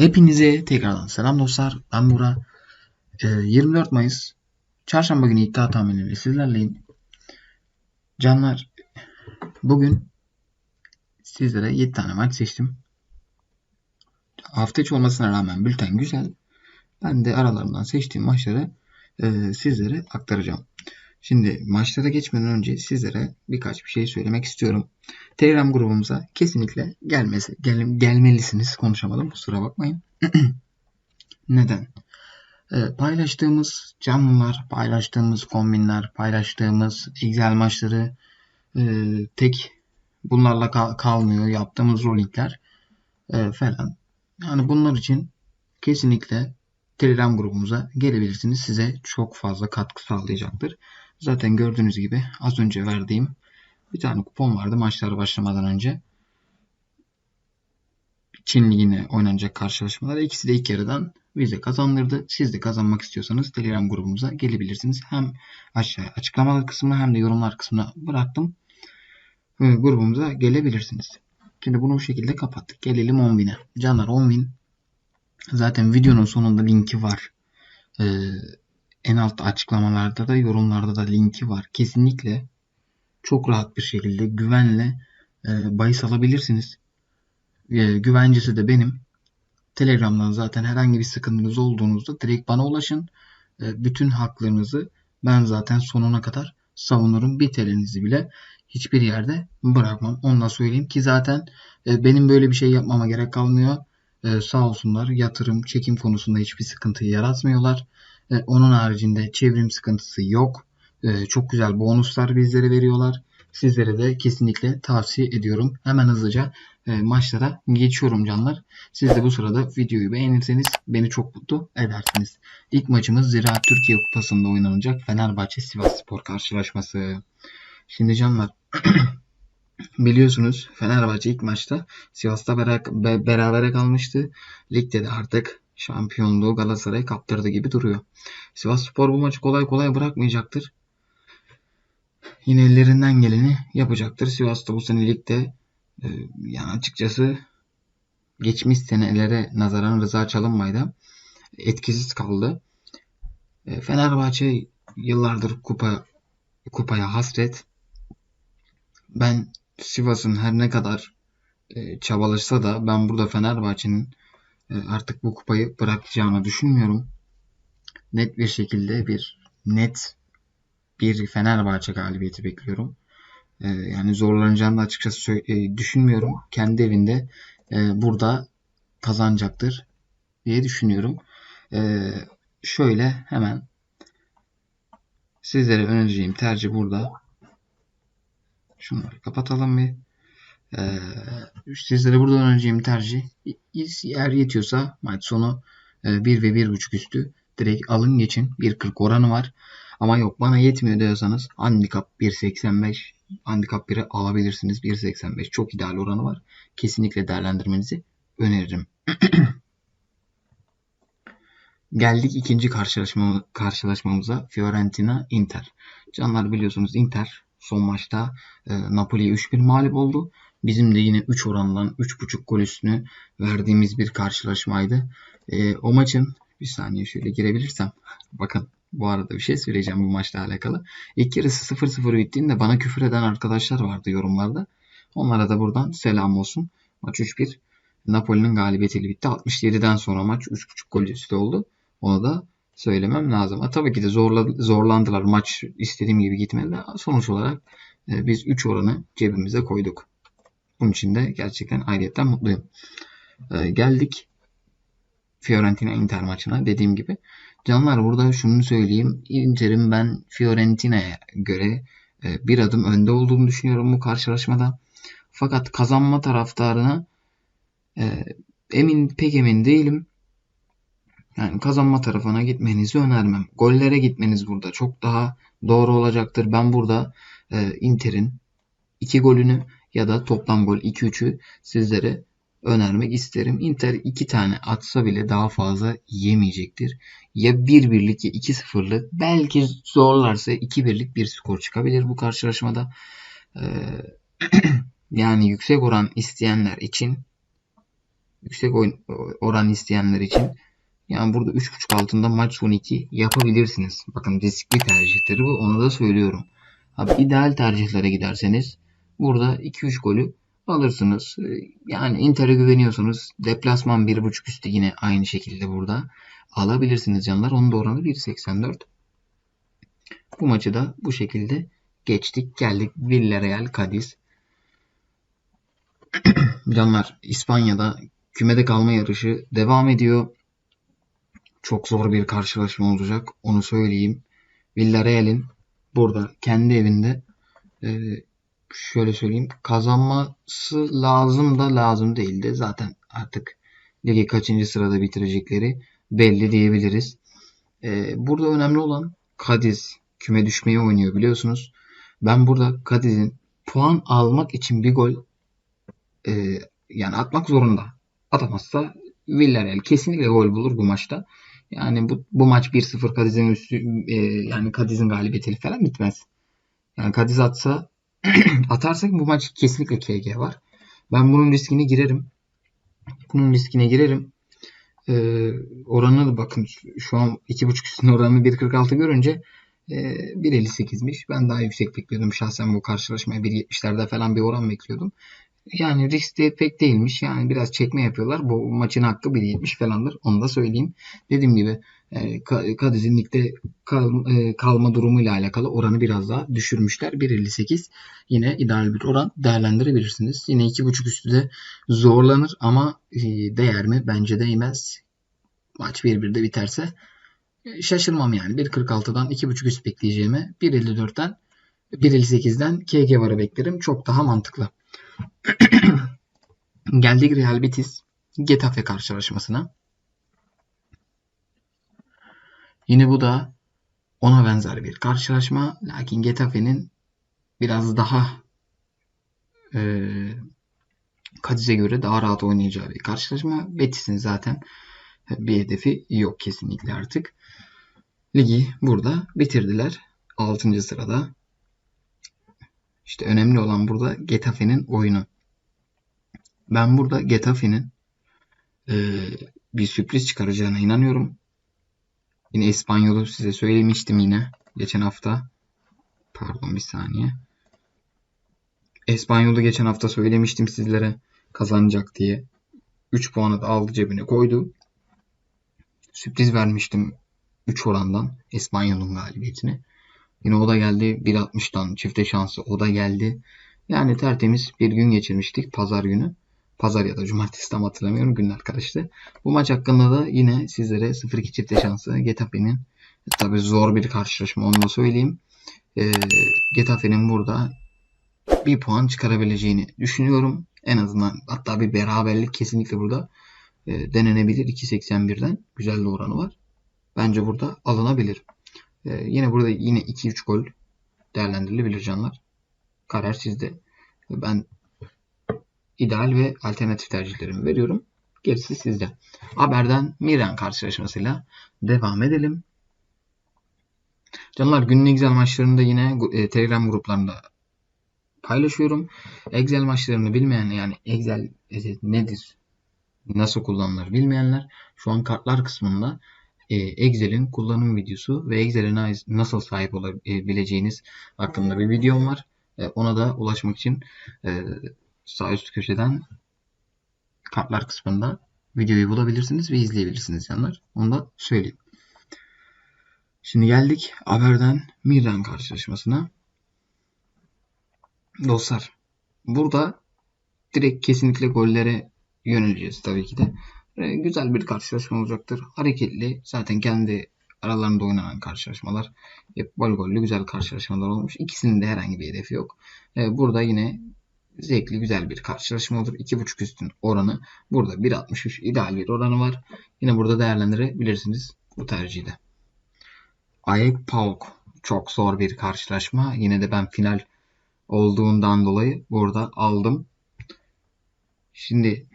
Hepinize tekrardan selam dostlar. Ben Bura. Ee, 24 Mayıs Çarşamba günü iddia tahminleri sizlerleyim. Canlar bugün sizlere 7 tane maç seçtim. Hafta içi olmasına rağmen bülten güzel. Ben de aralarından seçtiğim maçları e, sizlere aktaracağım. Şimdi maçlara geçmeden önce sizlere birkaç bir şey söylemek istiyorum. Telegram grubumuza kesinlikle gelmesi, gel, gelmelisiniz. Konuşamadım kusura bakmayın. Neden? Ee, paylaştığımız canlılar, paylaştığımız kombinler, paylaştığımız Excel maçları e, tek bunlarla kal- kalmıyor. Yaptığımız rollingler e, falan. Yani bunlar için kesinlikle Telegram grubumuza gelebilirsiniz. Size çok fazla katkı sağlayacaktır. Zaten gördüğünüz gibi az önce verdiğim bir tane kupon vardı maçlara başlamadan önce. Çin Ligi'ne oynanacak karşılaşmalar. İkisi de ilk yarıdan vize kazandırdı. Siz de kazanmak istiyorsanız Telegram grubumuza gelebilirsiniz. Hem aşağıya açıklamalar kısmına hem de yorumlar kısmına bıraktım. Ee, grubumuza gelebilirsiniz. Şimdi bunu bu şekilde kapattık. Gelelim 10.000'e. Canlar 10.000 zaten videonun sonunda linki var. Ee, en altta açıklamalarda da yorumlarda da linki var. Kesinlikle çok rahat bir şekilde güvenle e, bahis alabilirsiniz. E, güvencesi de benim. Telegram'dan zaten herhangi bir sıkıntınız olduğunuzda direkt bana ulaşın. E, bütün haklarınızı ben zaten sonuna kadar savunurum. Bir TL'nizi bile hiçbir yerde bırakmam. Onu da söyleyeyim ki zaten e, benim böyle bir şey yapmama gerek kalmıyor. E, sağ olsunlar yatırım, çekim konusunda hiçbir sıkıntı yaratmıyorlar. E, onun haricinde çevrim sıkıntısı yok. E, çok güzel bonuslar bizlere veriyorlar. Sizlere de kesinlikle tavsiye ediyorum. Hemen hızlıca e, maçlara geçiyorum canlar. Siz de bu sırada videoyu beğenirseniz beni çok mutlu edersiniz. İlk maçımız Ziraat Türkiye Kupası'nda oynanacak Fenerbahçe Sivas Spor karşılaşması. Şimdi canlar biliyorsunuz Fenerbahçe ilk maçta Sivas'ta beraber, berabere kalmıştı. Ligde de artık şampiyonluğu Galatasaray kaptırdı gibi duruyor. Sivas Spor bu maçı kolay kolay bırakmayacaktır. Yine ellerinden geleni yapacaktır. Sivas'ta bu sene ligde e, yani açıkçası geçmiş senelere nazaran Rıza Çalınmay'da etkisiz kaldı. E, Fenerbahçe yıllardır kupa kupaya hasret. Ben Sivas'ın her ne kadar e, da ben burada Fenerbahçe'nin artık bu kupayı bırakacağını düşünmüyorum. Net bir şekilde bir net bir Fenerbahçe galibiyeti bekliyorum. E, yani zorlanacağını da açıkçası e, düşünmüyorum. Kendi evinde e, burada kazanacaktır diye düşünüyorum. E, şöyle hemen sizlere önereceğim tercih burada. Şunları kapatalım bir. Ee, sizlere burada önereceğim tercih eğer yetiyorsa maç sonu 1 ve 1.5 üstü direkt alın geçin. 1.40 oranı var. Ama yok bana yetmiyor diyorsanız handikap 1.85 handikap 1'i alabilirsiniz. 1.85 çok ideal oranı var. Kesinlikle değerlendirmenizi öneririm. Geldik ikinci karşılaşma, karşılaşmamıza Fiorentina Inter. Canlar biliyorsunuz Inter son maçta e, Napoli'ye 3-1 mağlup oldu. Bizim de yine 3 orandan 3.5 gol üstünü verdiğimiz bir karşılaşmaydı. E, o maçın bir saniye şöyle girebilirsem. Bakın bu arada bir şey söyleyeceğim bu maçla alakalı. İlk yarısı 0-0 bittiğinde bana küfür eden arkadaşlar vardı yorumlarda. Onlara da buradan selam olsun. Maç 3-1. Napoli'nin galibiyetiyle bitti. 67'den sonra maç 3.5 gol üstü oldu. Onu da söylemem lazım. Ha, tabii ki de zorla, zorlandılar. Maç istediğim gibi gitmedi. Sonuç olarak e, biz 3 oranı cebimize koyduk. Bunun için de gerçekten ayrıyetten mutluyum. E, geldik Fiorentina Inter maçına dediğim gibi. Canlar burada şunu söyleyeyim. Inter'in ben Fiorentina'ya göre e, bir adım önde olduğunu düşünüyorum bu karşılaşmada. Fakat kazanma taraftarına e, emin pek emin değilim. Yani kazanma tarafına gitmenizi önermem. Gollere gitmeniz burada çok daha doğru olacaktır. Ben burada e, Inter'in 2 golünü ya da toplam gol 2-3'ü sizlere önermek isterim. Inter 2 tane atsa bile daha fazla yemeyecektir. Ya 1 birlik ya 2 sıfırlık belki zorlarsa 2 birlik bir skor çıkabilir bu karşılaşmada. Ee, yani yüksek oran isteyenler için yüksek oran isteyenler için yani burada 3.5 altında maç son 2 yapabilirsiniz. Bakın riskli tercihtir bu. Onu da söylüyorum. Abi ideal tercihlere giderseniz burada 2-3 golü alırsınız. Yani Inter'e güveniyorsunuz. Deplasman 1.5 üstü yine aynı şekilde burada alabilirsiniz canlar. Onun da oranı 1.84. Bu maçı da bu şekilde geçtik. Geldik Villarreal Cadiz. canlar İspanya'da kümede kalma yarışı devam ediyor. Çok zor bir karşılaşma olacak. Onu söyleyeyim. Villarreal'in burada kendi evinde e, şöyle söyleyeyim kazanması lazım da lazım değildi. Zaten artık ligi kaçıncı sırada bitirecekleri belli diyebiliriz. E, burada önemli olan Cadiz küme düşmeyi oynuyor biliyorsunuz. Ben burada Cadiz'in puan almak için bir gol e, yani atmak zorunda. Atamazsa Villarreal kesinlikle gol bulur bu maçta. Yani bu, bu maç 1-0 Cadiz'in üstü e, yani Cadiz'in galibiyetiyle falan bitmez. Yani Cadiz atsa atarsak bu maç kesinlikle KG var. Ben bunun riskine girerim. Bunun riskine girerim. Ee, oranı da bakın şu an 2.5 üstün oranı 1.46 görünce e, 1.58'miş. Ben daha yüksek bekliyordum şahsen bu karşılaşmaya 1.70'lerde falan bir oran bekliyordum. Yani risk de pek değilmiş. Yani biraz çekme yapıyorlar. Bu maçın hakkı 1.70 falandır. Onu da söyleyeyim. Dediğim gibi Kadiz'in ligde kal, e, kalma durumuyla alakalı oranı biraz daha düşürmüşler. 1.58 yine ideal bir oran değerlendirebilirsiniz. Yine 2.5 üstü de zorlanır ama e, değer mi? Bence değmez. Maç 1-1'de biterse e, şaşırmam yani. 1.46'dan 2.5 üst bekleyeceğime 1.54'ten 1.58'den KG vara beklerim. Çok daha mantıklı. Geldik Real Betis Getafe karşılaşmasına. Yine bu da ona benzer bir karşılaşma. Lakin Getafe'nin biraz daha e, Cadiz'e göre daha rahat oynayacağı bir karşılaşma. Betis'in zaten bir hedefi yok kesinlikle artık. Ligi burada bitirdiler. 6. sırada. İşte önemli olan burada Getafe'nin oyunu. Ben burada Getafe'nin e, bir sürpriz çıkaracağına inanıyorum. Yine İspanyol'u size söylemiştim yine geçen hafta. Pardon bir saniye. İspanyol'u geçen hafta söylemiştim sizlere kazanacak diye. 3 puanı da aldı cebine koydu. Sürpriz vermiştim 3 orandan İspanyol'un galibiyetini. Yine o da geldi 1.60'dan çifte şansı o da geldi. Yani tertemiz bir gün geçirmiştik pazar günü. Pazar ya da cumartesi tam hatırlamıyorum günler karıştı. Bu maç hakkında da yine sizlere 0-2 çifte şansı Getafe'nin tabi zor bir karşılaşma onu da söyleyeyim. E, Getafe'nin burada bir puan çıkarabileceğini düşünüyorum. En azından hatta bir beraberlik kesinlikle burada e, denenebilir 2.81'den. Güzel de oranı var. Bence burada alınabilir. Ee, yine burada yine 2-3 gol değerlendirilebilir canlar. Karar sizde. Ben ideal ve alternatif tercihlerimi veriyorum. Gerisi sizde. Haberden Miran karşılaşmasıyla devam edelim. Canlar günün Excel maçlarında yine e, Telegram gruplarında paylaşıyorum. Excel maçlarını bilmeyen yani Excel e, nedir, nasıl kullanılır bilmeyenler şu an kartlar kısmında e, Excel'in kullanım videosu ve Excel'e nasıl sahip olabileceğiniz hakkında bir videom var. E, ona da ulaşmak için e, sağ üst köşeden kartlar kısmında videoyu bulabilirsiniz ve izleyebilirsiniz canlar. Onu da söyleyeyim. Şimdi geldik Haber'den Miran karşılaşmasına. Dostlar burada direkt kesinlikle gollere yöneleceğiz tabii ki de. E, güzel bir karşılaşma olacaktır. Hareketli. Zaten kendi aralarında oynanan karşılaşmalar hep bol gollü güzel karşılaşmalar olmuş. İkisinin de herhangi bir hedefi yok. E, burada yine zevkli güzel bir karşılaşma olur. 2.5 üstün oranı. Burada 1.63 ideal bir oranı var. Yine burada değerlendirebilirsiniz bu tercihi de. Ayek Pauk çok zor bir karşılaşma. Yine de ben final olduğundan dolayı burada aldım. Şimdi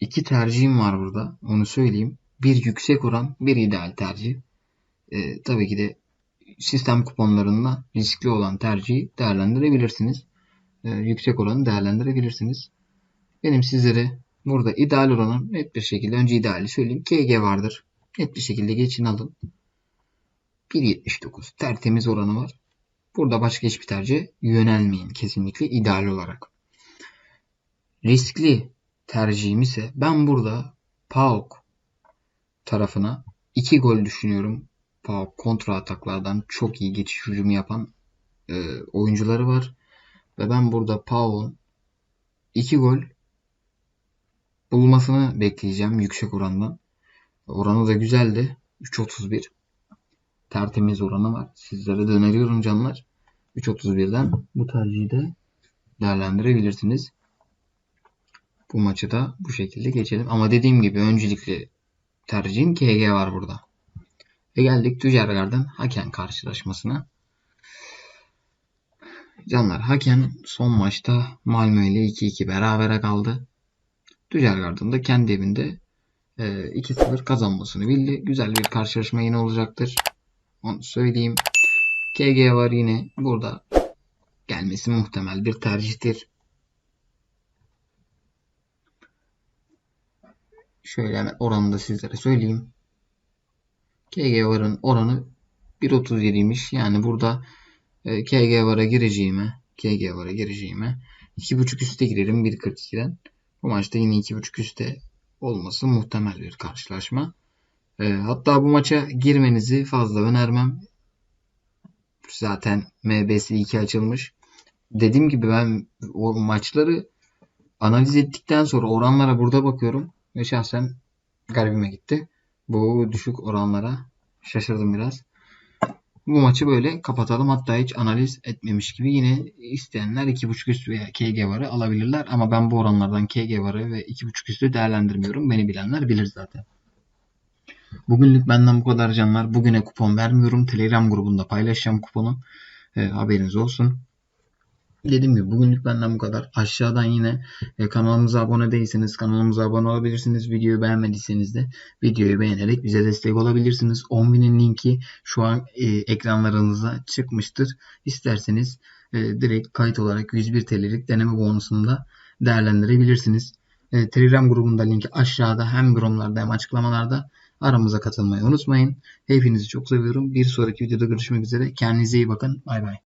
iki tercihim var burada. Onu söyleyeyim. Bir yüksek oran, bir ideal tercih. E, tabii ki de sistem kuponlarında riskli olan tercihi değerlendirebilirsiniz. E, yüksek oranı değerlendirebilirsiniz. Benim sizlere Burada ideal oranı net bir şekilde önce ideali söyleyeyim. KG vardır. Net bir şekilde geçin alın. 1.79 tertemiz oranı var. Burada başka hiçbir tercih yönelmeyin kesinlikle ideal olarak. Riskli tercihim ise ben burada PAOK tarafına 2 gol düşünüyorum. PAOK kontra ataklardan çok iyi geçiş hücumu yapan e, oyuncuları var. Ve ben burada PAOK'un 2 gol bulmasını bekleyeceğim yüksek orandan. Oranı da güzeldi. 3.31 tertemiz oranı var. Sizlere de öneriyorum canlar. 3.31'den bu tercihi de değerlendirebilirsiniz. Bu maçı da bu şekilde geçelim. Ama dediğim gibi öncelikli tercihim KG var burada. Ve geldik Tüccarlar'dan Haken karşılaşmasına. Canlar Haken son maçta Malmö ile 2-2 berabere kaldı. Tüccarlar'dan da kendi evinde 2-0 e, kazanmasını bildi. Güzel bir karşılaşma yine olacaktır. Onu söyleyeyim. KG var yine burada gelmesi muhtemel bir tercihtir. Şöyle hemen oranını da sizlere söyleyeyim. KG varın oranı 1.37'ymiş. Yani burada e, KG vara gireceğime KG vara gireceğime 2.5 üste girerim 1.42'den. Bu maçta yine 2.5 üste olması muhtemel bir karşılaşma. E, hatta bu maça girmenizi fazla önermem. Zaten MBS 2 açılmış. Dediğim gibi ben o maçları analiz ettikten sonra oranlara burada bakıyorum. Ve şahsen garibime gitti. Bu düşük oranlara şaşırdım biraz. Bu maçı böyle kapatalım. Hatta hiç analiz etmemiş gibi yine isteyenler 2.5 üstü veya KG varı alabilirler. Ama ben bu oranlardan KG varı ve 2.5 üstü değerlendirmiyorum. Beni bilenler bilir zaten. Bugünlük benden bu kadar canlar. Bugüne kupon vermiyorum. Telegram grubunda paylaşacağım kuponu. E, haberiniz olsun. Dediğim gibi bugünlük benden bu kadar. Aşağıdan yine e, kanalımıza abone değilseniz kanalımıza abone olabilirsiniz. Videoyu beğenmediyseniz de videoyu beğenerek bize destek olabilirsiniz. 10.000'in linki şu an e, ekranlarınıza çıkmıştır. İsterseniz e, direkt kayıt olarak 101 TL'lik deneme bonusunu da değerlendirebilirsiniz. E, Telegram grubunda linki aşağıda hem yorumlarda hem açıklamalarda. Aramıza katılmayı unutmayın. Hepinizi çok seviyorum. Bir sonraki videoda görüşmek üzere. Kendinize iyi bakın. Bay bay.